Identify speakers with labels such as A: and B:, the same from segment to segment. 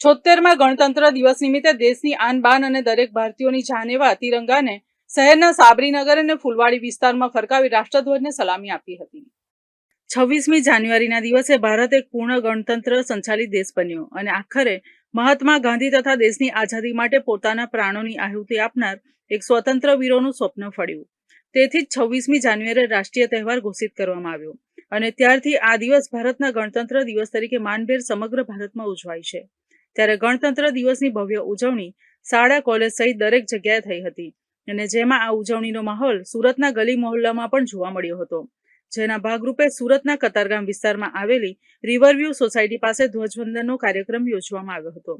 A: છોતેરમાં ગણતંત્ર દિવસ નિમિત્તે દેશની આન બાન અને દરેક ભારતીયોની જાન એવા તિરંગાને શહેરના સાબરીનગર અને ફૂલવાડી વિસ્તારમાં ફરકાવી રાષ્ટ્રધ્વજને સલામી આપી હતી. છવ્વીસમી જાન્યુઆરીના દિવસે ભારત એક પૂર્ણ ગણતંત્ર સંચાલિત દેશ બન્યો અને આખરે મહાત્મા ગાંધી તથા દેશની આઝાદી માટે પોતાના પ્રાણોની આહુતિ આપનાર એક સ્વતંત્ર વીરોનું સ્વપ્ન ફળ્યું. તેથી જ છવ્વીસમી જાન્યુઆરી રાષ્ટ્રીય તહેવાર ઘોષિત કરવામાં આવ્યો અને ત્યારથી આ દિવસ ભારતના ગણતંત્ર દિવસ તરીકે માનભેર સમગ્ર ભારતમાં ઉજવાય છે. ત્યારે ગણતંત્ર દિવસની ભવ્ય ઉજવણી શાળા કોલેજ સહિત દરેક જગ્યાએ થઈ હતી. અને જેમાં આ ઉજવણીનો માહોલ સુરતના ગલી મોહલ્લામાં પણ જોવા મળ્યો હતો. જેના ભાગરૂપે સુરતના કતારગામ વિસ્તારમાં આવેલી રિવરવ્યૂ સોસાયટી પાસે ધ્વજવંદનનો કાર્યક્રમ યોજવામાં આવ્યો હતો.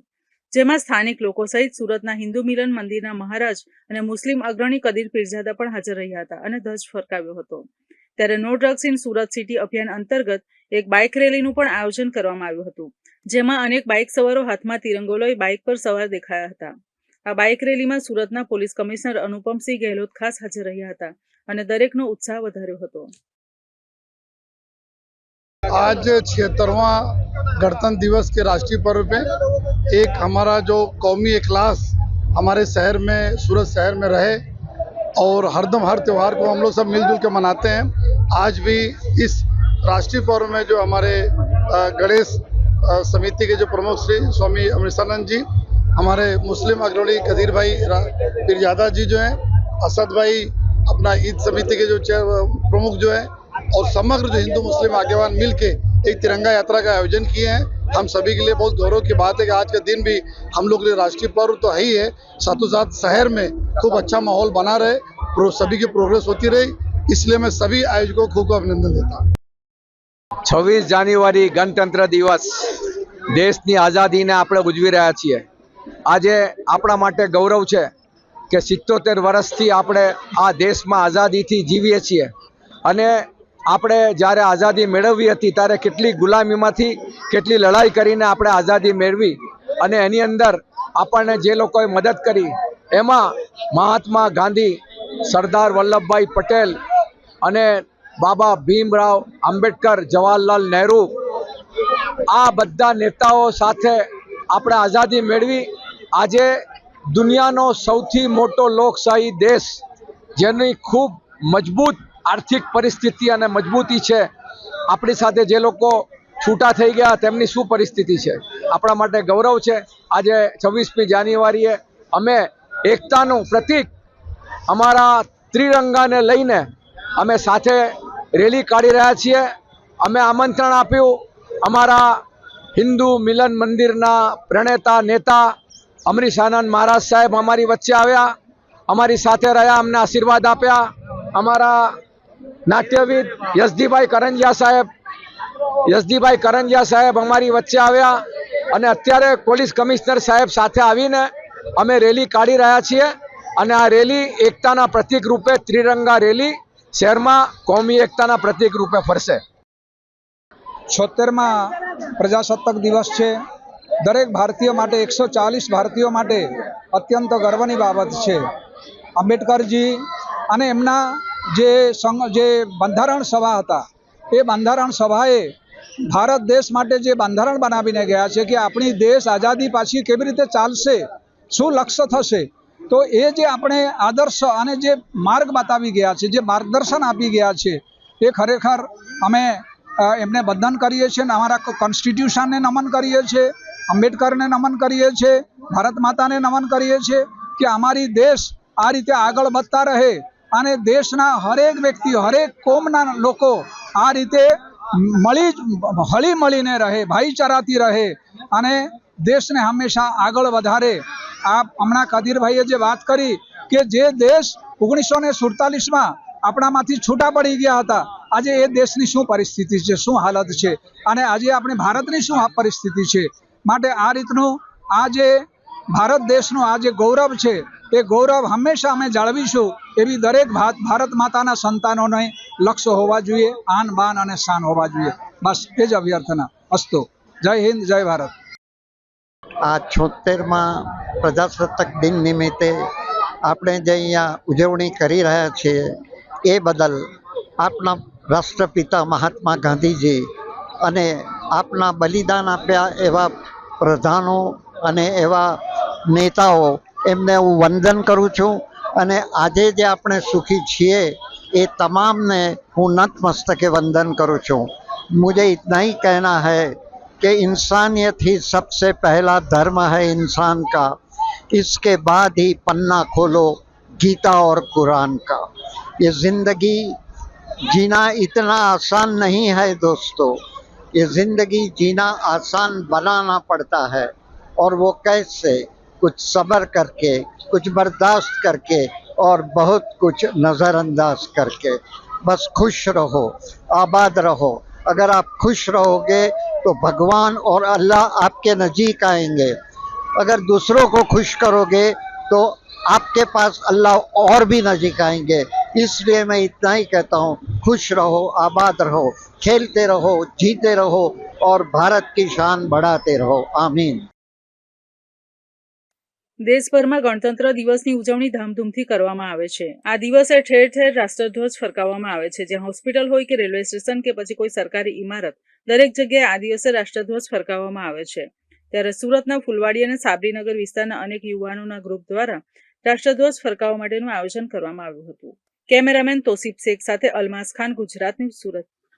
A: જેમાં સ્થાનિક લોકો સહિત સુરતના હિન્દુ મિલન મંદિરના મહારાજ અને મુસ્લિમ અગ્રણી કદીર પીરજાદા પણ હાજર રહ્યા હતા અને ધ્વજ ફરકાવ્યો હતો. ત્યારે no drugs in Surat city અભિયાન અંતર્ગત એક બાઇક રેલીનું પણ આયોજન કરવામાં આવ્યું હતું. જેમાં અનેક બાઇક સવારો હાથમાં તિરંગો લઈ બાઇક પર સવાર દેખાયા હતા આ બાઇક રેલીમાં સુરતના પોલીસ કમિશનર અનુપમસિંહ ગેહલોત ખાસ હાજર રહ્યા હતા અને દરેકનો ઉત્સાહ વધાર્યો હતો
B: आज छिहत्तरवा गणतंत्र दिवस के राष्ट्रीय पर्व पे एक हमारा जो कौमी इखलास हमारे शहर में सूरत शहर में रहे और हरदम हर त्यौहार को हम लोग सब मिलजुल के मनाते हैं आज भी इस राष्ट्रीय पर्व में जो हमारे अ, गणेश अ, समिति के जो प्रमुख श्री स्वामी अमृतानंद जी, हमारे मुस्लिम अग्रणी कदीर भाई पीरजादा जी जो हैं, असद भाई अपना ईद समिति के जो प्रमुख जो हैं, और समग्र जो हिंदू मुस्लिम आगेवान मिल के एक तिरंगा यात्रा का आयोजन किए हैं। हम सभी के लिए बहुत गौरव की बात है कि आज का दिन भी हम लोग के लिए राष्ट्रीय पर्व तो है ही है। साथों साथ शहर में खूब अच्छा माहौल बना रहे सभी की प्रोग्रेस होती रही, इसलिए मैं सभी आयोजकों को खूब अभिनंदन देता हूँ।
C: છવ્વીસ જાન્યુઆરી ગણતંત્ર દિવસ. દેશની આઝાદીને આપણે ઉજવી રહ્યા છીએ. આજે આપણા માટે ગૌરવ છે કે સિત્તોતેર વર્ષથી આપણે આ દેશમાં આઝાદીથી જીવીએ છીએ. અને આપણે જ્યારે આઝાદી મેળવવી હતી ત્યારે કેટલી ગુલામીમાંથી કેટલી લડાઈ કરીને આપણે આઝાદી મેળવી અને એની અંદર આપણને જે લોકોએ મદદ કરી એમાં મહાત્મા ગાંધી, સરદાર વલ્લભભાઈ પટેલ અને બાબા ભીમરાવ આંબેડકર, જવાહરલાલ નહેરુ આ બધા નેતાઓ સાથે આપણે આઝાદી મેળવી. આજે દુનિયાનો સૌથી મોટો લોકશાહી દેશ, જેની ખૂબ મજબૂત આર્થિક પરિસ્થિતિ અને મજબૂતી છે. આપણી સાથે જે લોકો છૂટા થઈ ગયા, તેમની શું પરિસ્થિતિ છે? આપણા માટે ગૌરવ છે. આજે છવ્વીસમી જાન્યુઆરીએ અમે એકતાનું પ્રતીક અમારા ત્રિરંગાને લઈને અમે સાથે રેલી કાઢી રહ્યા છીએ. અમે આમંત્રણ આપ્યું. અમારા હિન્દુ મિલન મંદિરના પ્રણેતા નેતા અમરીશ આનંદ મહારાજ સાહેબ અમારી વચ્ચે આવ્યા. અમારી સાથે રહ્યા, અમને આશીર્વાદ આપ્યા. અમારા નાટ્યવિદ યશદીભાઈ કરંજિયા સાહેબ યશદીભાઈ કરંજિયા સાહેબ અમારી વચ્ચે આવ્યા અને અત્યારે પોલીસ કમિશનર સાહેબ સાથે આવીને અમે રેલી કાઢી રહ્યા છીએ. અને આ રેલી એકતાના પ્રતિક રૂપે ત્રિરંગા રેલી શહેરમાં કોમી એકતાના પ્રતીક રૂપે ફરશે.
D: છોતેરમાં પ્રજાસત્તાક દિવસ છે. દરેક ભારતીય માટે એકસો ચાલીસ ભારતીયો માટે અત્યંત ગર્વની બાબત છે. આંબેડકરજી અને એમના જે સંઘ જે બંધારણ સભા હતા, એ બંધારણ સભાએ ભારત દેશ માટે જે બંધારણ બનાવીને ગયા છે કે આપણી દેશ આઝાદી પાછી કેવી રીતે ચાલશે, શું લક્ષ્ય થશે તો એ જે આપણે આદર્શ અને જે માર્ગ બતાવી ગયા છે, જે માર્ગદર્શન આપી ગયા છે, એ ખરેખર અમે એમને બંધન કરીએ છીએ અને અમારા કોન્સ્ટિટ્યુશનને નમન કરીએ છીએ, આંબેડકરને નમન કરીએ છીએ, ભારત માતાને નમન કરીએ છીએ કે અમારી દેશ આ રીતે આગળ વધતા રહે અને દેશના હરેક વ્યક્તિ, હરેક કોમના લોકો આ રીતે મળી હળી મળીને રહે, ભાઈચારાથી રહે અને દેશને હંમેશા આગળ વધારે આ હમણાં કદીરભાઈએ જે વાત કરી કે જે દેશ ઓગણીસો ને સુડતાલીસમાં આપણામાંથી છૂટા પડી ગયા હતા, આજે એ દેશની શું પરિસ્થિતિ છે, શું હાલત છે અને આજે આપણે ભારતની શું પરિસ્થિતિ છે માટે આ રીતનું આ જે ભારત દેશનું આ જે ગૌરવ છે, એ ગૌરવ હંમેશા અમે જાળવીશું એવી દરેક ભારત માતાના સંતાનોને લક્ષ્ય હોવા જોઈએ આન બાન અને શાન હોવા જોઈએ. બસ એ જ અભ્યર્થના. અસ્તુ. જય હિન્દ, જય ભારત.
E: આ છોતેરમાં પ્રજાસત્તાક દિન નિમિત્તે આપણે જે અહીંયા ઉજવણી કરી રહ્યા છીએ એ બદલ આપના રાષ્ટ્રપિતા મહાત્મા ગાંધીજી અને આપના બલિદાન આપ્યા એવા પ્રધાનો અને એવા નેતાઓ એમને હું વંદન કરું છું અને આજે જે આપણે સુખી છીએ એ તમામને હું નતમસ્તકે વંદન કરું છું मुझे इतना ही कहना है कि इंसानियत ही सबसे पहला धर्म है इंसान का। इसके बाद ही पन्ना खोलो गीता और कुरान का। ये ज़िंदगी जीना इतना आसान नहीं है दोस्तों। ये ज़िंदगी जीना आसान बनाना पड़ता है। और वो कैसे? कुछ सब्र करके, कुछ बर्दाश्त करके और बहुत कुछ नज़रअंदाज करके। बस खुश रहो, आबाद रहो। अगर आप खुश रहोगे तो भगवान और अल्लाह आपके नज़ीक आएँगे। अगर दूसरों को खुश करोगे तो आपके पास अल्लाह और भी नज़ीक आएँगे। इसलिए मैं इतना ही कहता हूँ, खुश रहो, आबाद रहो, खेलते रहो, जीते रहो और भारत की शान बढ़ाते रहो। आमीन।
A: દેશભરમાં ગણતંત્ર દિવસની ઉજવણી ધામધૂમથી કરવામાં આવે છે. આ દિવસે ઠેર ઠેર રાષ્ટ્રધ્વજ ફરકાવવામાં આવે છે. જ્યાં હોસ્પિટલ હોય કે રેલવે સ્ટેશન કે પછી કોઈ સરકારી ઇમારત દરેક જગ્યાએ આ દિવસે રાષ્ટ્રધ્વજ ફરકાવવામાં આવે છે. ત્યારે સુરતના ફુલવાડી અને સાબરીનગર વિસ્તારના અનેક યુવાનોના ગ્રુપ દ્વારા રાષ્ટ્રધ્વજ ફરકાવવા માટેનું આયોજન કરવામાં આવ્યું હતું. કેમેરામેન તોસીફ શેખ સાથે અલમાસ ખાન ગુજરાત ન્યૂઝ સુરત.